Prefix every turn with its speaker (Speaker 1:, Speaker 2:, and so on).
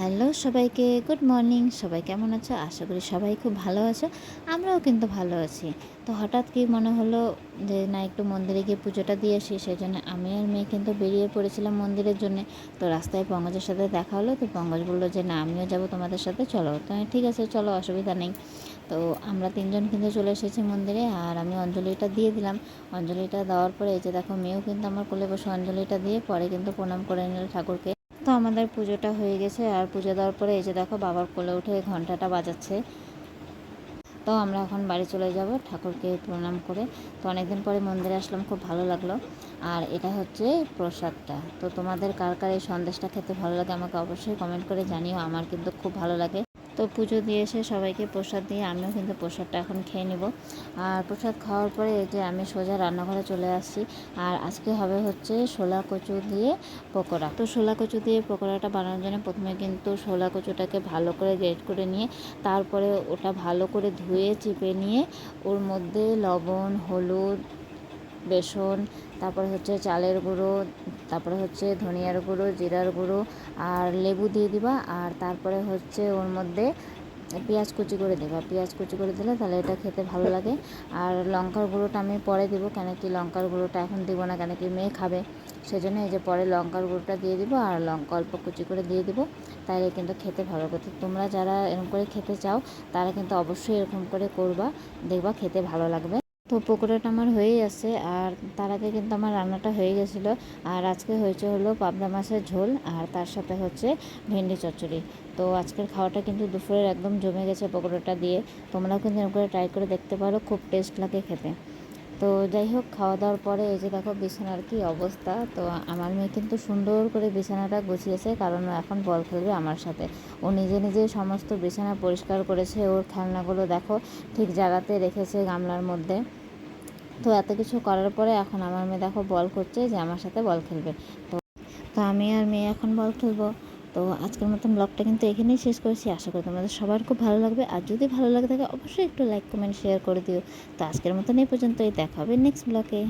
Speaker 1: Hello সবাইকে, good morning. সবাই কেমন আছো? আশা করি সবাই খুব ভালো আছো। আমরাও কিন্তু ভালো আছি। তো হঠাৎ কি মনে হলো যে, না, একটু মন্দিরে গিয়ে পুজোটা দিয়ে আসি, সেই জন্য আমি আর মেয়ে কিন্তু বেরিয়ে পড়েছিলাম মন্দিরের জন্য। তো রাস্তায় পঙ্কজের সাথে দেখা হলো, তো পঙ্কজ বলল যে, না, আমিও যাব তোমাদের সাথে, চলো। তো ঠিক আছে, চলো, অসুবিধা নেই। তো আমরা তিনজন কিন্তু চলে এসেছি মন্দিরে, আর আমি অঞ্জলিটা দিয়ে দিলাম। অঞ্জলিটা দেওয়ার পরে, এই যে দেখো, মেয়েও কিন্তু আমার কোলে বসে অঞ্জলিটা দিয়ে পরে কিন্তু প্রণাম করে নিল ঠাকুরকে। তো আমাদের পুজোটা হয়ে গেছে, আর পুজো দেওয়ার পরে এই যে দেখো বাবার কোলে উঠে ঘন্টাটা বাজাচ্ছে। তো আমরা এখন বাড়ি চলে যাব ঠাকুরকে প্রণাম করে। তো অনেকদিন পরে মন্দিরে আসলাম, খুব ভালো লাগল। আর এটা হচ্ছে প্রসাদটা। তো তোমাদের কার কার এই সন্দেশটা খেতে ভালো লাগে আমাকে অবশ্যই কমেন্ট করে জানিও, আমার কিন্তু খুব ভালো লাগে। তো পুজো দিয়ে এসে সবাইকে প্রসাদ দিয়ে আমিও কিন্তু প্রসাদটা এখন খেয়ে নিব। আর প্রসাদ খাওয়ার পরে এই যে আমি সোজা রান্নাঘরে চলে আসছি। আর আজকে হবে হচ্ছে শোলা কচু দিয়ে পকোড়া। তো শোলা কচু দিয়ে পকোড়াটা বানানোর জন্য প্রথমে কিন্তু শোলা কচুটাকে ভালো করে গ্রেট করে নিয়ে, তারপরে ওটা ভালো করে ধুয়ে, চিপে নিয়ে ওর মধ্যে লবণ, হলুদ, বেসন, তারপরে হচ্ছে চালের গুঁড়ো তারপরে হচ্ছে ধনিয়ার গুঁড়ো, জিরার গুঁড়ো আর লেবু দিয়ে দিবা। আর তারপরে হচ্ছে ওর মধ্যে পেঁয়াজ কুচি করে দেবা। পেঁয়াজ কুচি করে দিলে তাহলে এটা খেতে ভালো লাগে। আর লঙ্কার গুঁড়োটা আমি পরে দেবো, কেন কি লঙ্কার গুঁড়োটা এখন দিব না, কেন কি মেয়ে খাবে। সেজন্য এই যে পরে লঙ্কার গুঁড়োটা দিয়ে দিব আর লঙ্কা অল্প কুচি করে দিয়ে দিব। তাহলে কিন্তু খেতে ভালো করতে তোমরা যারা এরকম করে খেতে চাও, তারা কিন্তু অবশ্যই এরকম করে করবা। দেখবা খেতে ভালো লাগবে। তো পকোড়াটা আমার হয়েই আছে। আর তার আগে কিন্তু আমার রান্নাটা হয়ে গেছিল। আর আজকে হয়েছে হলো পাবদা মাছের ঝোল, আর তার সাথে হচ্ছে ভেন্ডি চচ্চড়ি। তো আজকের খাওয়াটা কিন্তু দুপুরের একদম জমে গেছে পকোড়াটা দিয়ে। তোমরাও কিন্তু এরকম করে ট্রাই করে দেখতে পারো, খুব টেস্ট লাগে খেতে। তো যাই হোক, খাওয়া দাওয়ার পরে এই যে দেখো বিছানার কি অবস্থা। তো আমার মেয়ে কিন্তু সুন্দর করে বিছানাটা গুছিয়েছে, কারণ এখন বল খেলবে আমার সাথে। ও নিজে নিজে সমস্ত বিছানা পরিষ্কার করেছে, ওর খেলনাগুলো দেখো ঠিক জায়গাতে রেখেছে গামলার মধ্যে। তো এত কিছু করার পরে এখন আমার মেয়ে দেখো বল করছে যে আমার সাথে বল খেলবে। তো তো আমি আর মেয়ে এখন বল খেলব। তো আজকের মতন ব্লগটা কিন্তু এখানেই শেষ করেছি। আশা করি তোমাদের সবার খুব ভালো লাগবে। আর যদি ভালো লাগে থাকে, অবশ্যই একটু লাইক কমেন্ট শেয়ার করে দিও। তো আজকের মতন এই পর্যন্তই। দেখা হবে নেক্সট ব্লগে